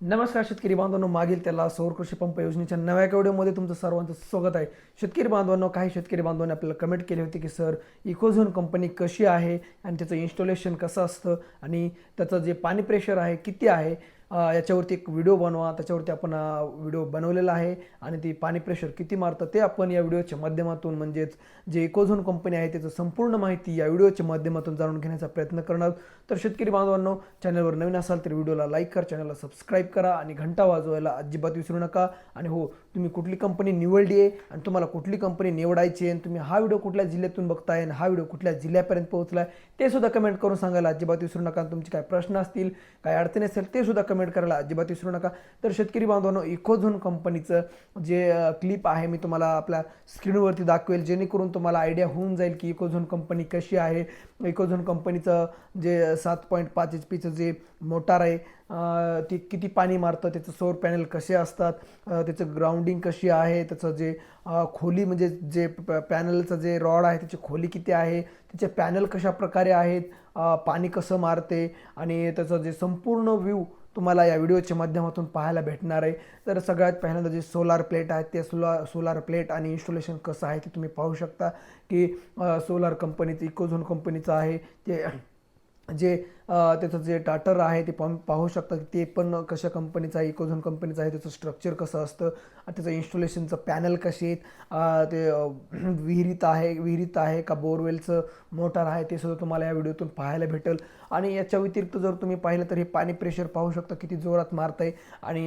नमस्कार शेतकरी बांधवांनो मागील त्याला सौर कृषी पंप योजनेच्या नव्या एका व्हिडिओमध्ये तुमचं सर्वांचं स्वागत आहे. शेतकरी बांधवांनो काही शेतकरी बांधवांनी आपल्याला कमेंट केली होती की सर इकोझोन कंपनी कशी आहे आणि त्याचं इन्स्टॉलेशन कसं असतं आणि त्याचं जे पाणी प्रेशर आहे किती आहे? याच्यावरती एक व्हिडिओ बनवा त्याच्यावरती आपण व्हिडिओ बनवलेला आहे आणि ती पाणी प्रेशर किती मारतं ते आपण या व्हिडिओच्या माध्यमातून म्हणजेच जे इकोझोन कंपनी आहे त्याचं संपूर्ण माहिती या व्हिडिओच्या माध्यमातून जाणून घेण्याचा प्रयत्न करणार आहोत. तर शेतकरी बांधवांनो चॅनलवर नवीन असाल तर व्हिडिओला लाईक करा चॅनलला सबस्क्राईब करा आणि घंटा वाजवायला अजिबात विसरू नका आणि हो तुम्ही कुठली कंपनी निवडली आहे आणि तुम्हाला कुठली कंपनी निवडायची आहे आणि तुम्ही हा व्हिडिओ कुठल्या जिल्ह्यातून बघताय आणि हा व्हिडिओ कुठल्या जिल्ह्यापर्यंत पोहोचला ते सुद्धा कमेंट करून सांगायला अजिबात विसरू नका तुमचे काय प्रश्न असतील काय अडचणी असेल ते सुद्धा कमेंट करायला अजिबात विसरू नका. तर शेतकरी बांधवांनो इकोझोन कंपनीचं जे क्लिप आहे मी तुम्हाला आपल्या स्क्रीनवरती दाखवेल. जेणेकरून तुम्हाला आयडिया होऊन जाईल की इकोझोन कंपनी कशी आहे. इकोझोन कंपनीचं जे सात पॉईंट पाच एच पीचं जे मोटार आहे ती ते किती पाणी मारतं त्याचं सौर पॅनल कसे असतात त्याचं ग्राउंडिंग कशी आहे त्याचं जे खोली म्हणजे जे पॅनलचं जे रॉड आहे त्याची खोली किती आहे त्याचे पॅनल कशा प्रकारे आहेत पाणी कसं मारते आणि त्याचं जे संपूर्ण व्ह्यू तुम्हाला या व्हिडिओच्या माध्यमातून पाहायला भेटणार आहे. तर सगळ्यात पहिल्यांदा जे सोलार प्लेट आहेत ते सोलार सोलार प्लेट आणि इन्स्टॉलेशन कसं आहे ते तुम्ही पाहू शकता की सोलार कंपनीचं इकोझोन कंपनीचं आहे ते जे त्याचं जे टाटर आहे ते पण पाहू शकता ते पण कशा कंपनीचं आहे इकोझोन कंपनीचं आहे त्याचं स्ट्रक्चर कसं असतं त्याचं इन्स्टॉलेशनचं पॅनल कसे आहेत ते विहिरीत आहे विहिरीत आहे का बोरवेलचं मोटार आहे ते सुद्धा तुम्हाला या व्हिडिओतून पाहायला भेटेल. आणि याच्या व्यतिरिक्त जर तुम्ही पाहिलं तर हे पाणी प्रेशर पाहू शकता किती जोरात मारत आहे आणि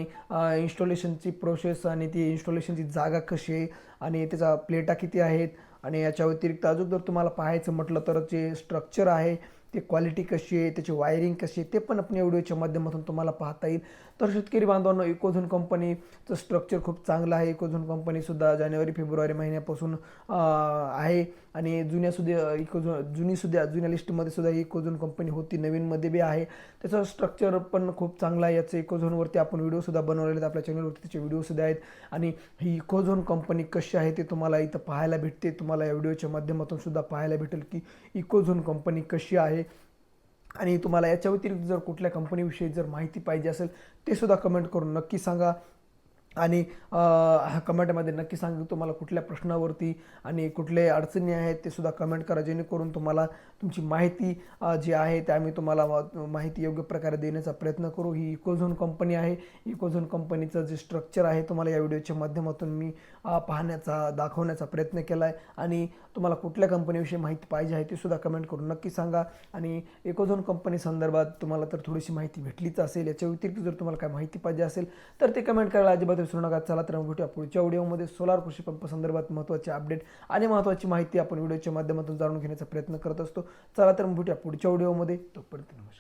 इन्स्टॉलेशनची प्रोसेस आणि ती इन्स्टॉलेशनची जागा कशी आहे आणि त्याचा प्लेटा किती आहेत आणि याच्या व्यतिरिक्त अजून जर तुम्हाला पाहायचं म्हटलं तर जे स्ट्रक्चर आहे ते क्वालिटी कशी आहे त्याची वायरिंग कशी आहे ते पण आपण या व्हिडिओच्या माध्यमातून तुम्हाला पाहता येईल. तर शेतकरी बांधवांनो इकोझोन कंपनीचं स्ट्रक्चर खूप चांगलं आहे. इकोझोन कंपनीसुद्धा जानेवारी फेब्रुवारी महिन्यापासून आहे. आणि जुन्या सुद्धा इकोझोन जुनीसुद्धा जुन्या लिस्टमध्ये सुद्धा ही इकोझोन कंपनी होती नवीनमध्ये बी आहे. त्याचं स्ट्रक्चर पण खूप चांगलं आहे. याचं इकोझोनवरती आपण व्हिडिओसुद्धा बनवलेले आहेत. आपल्या चॅनलवरती त्याचे व्हिडिओसुद्धा आहेत. आणि ही इकोझोन कंपनी कशी आहे ते तुम्हाला इथं पाहायला भेटते. तुम्हाला या व्हिडिओच्या माध्यमातून सुद्धा पाहायला भेटेल की इकोझोन कंपनी कशी आहे आणि तुम्हाला याच्या व्यतिरिक्त जर कुठल्या कंपनीविषयी जर माहिती पाहिजे असेल ते सुद्धा कमेंट करून नक्की सांगा. आणि कमेंटमध्ये नक्की सांगा तुम्हाला कुठल्या प्रश्नावरती आणि कुठले अडचणी आहेत ते सुद्धा कमेंट करा जेणेकरून तुम्हाला तुमची माहिती जी आहे ते आम्ही तुम्हाला माहिती योग्य प्रकारे देण्याचा प्रयत्न करू. ही इकोझोन कंपनी आहे. इकोझोन कंपनीचं जे स्ट्रक्चर आहे तुम्हाला या व्हिडिओच्या माध्यमातून मी पाहण्याचा दाखवण्याचा प्रयत्न केला आहे आणि तुम्हाला कुठल्या कंपनीविषयी माहिती पाहिजे आहे ते सुद्धा कमेंट करून नक्की सांगा. आणि इकोझोन कंपनी संदर्भात तुम्हाला तर थोडीशी माहिती भेटलीच असेल. याच्या व्यतिरिक्त जर तुम्हाला काय माहिती पाहिजे असेल तर ते कमेंट करायला अजिबात विसरू नका. चला तर भेटूया पुढच्या व्हिडिओमध्ये. सोलार कृषी पंप संदर्भात महत्त्वाचे अपडेट आणि महत्त्वाची माहिती आपण व्हिडिओच्या माध्यमातून जाणून घेण्याचा प्रयत्न करत असतो. चला तर भेटूया पुढच्या व्हिडिओमध्ये. तोपर्यंत नमस्कार.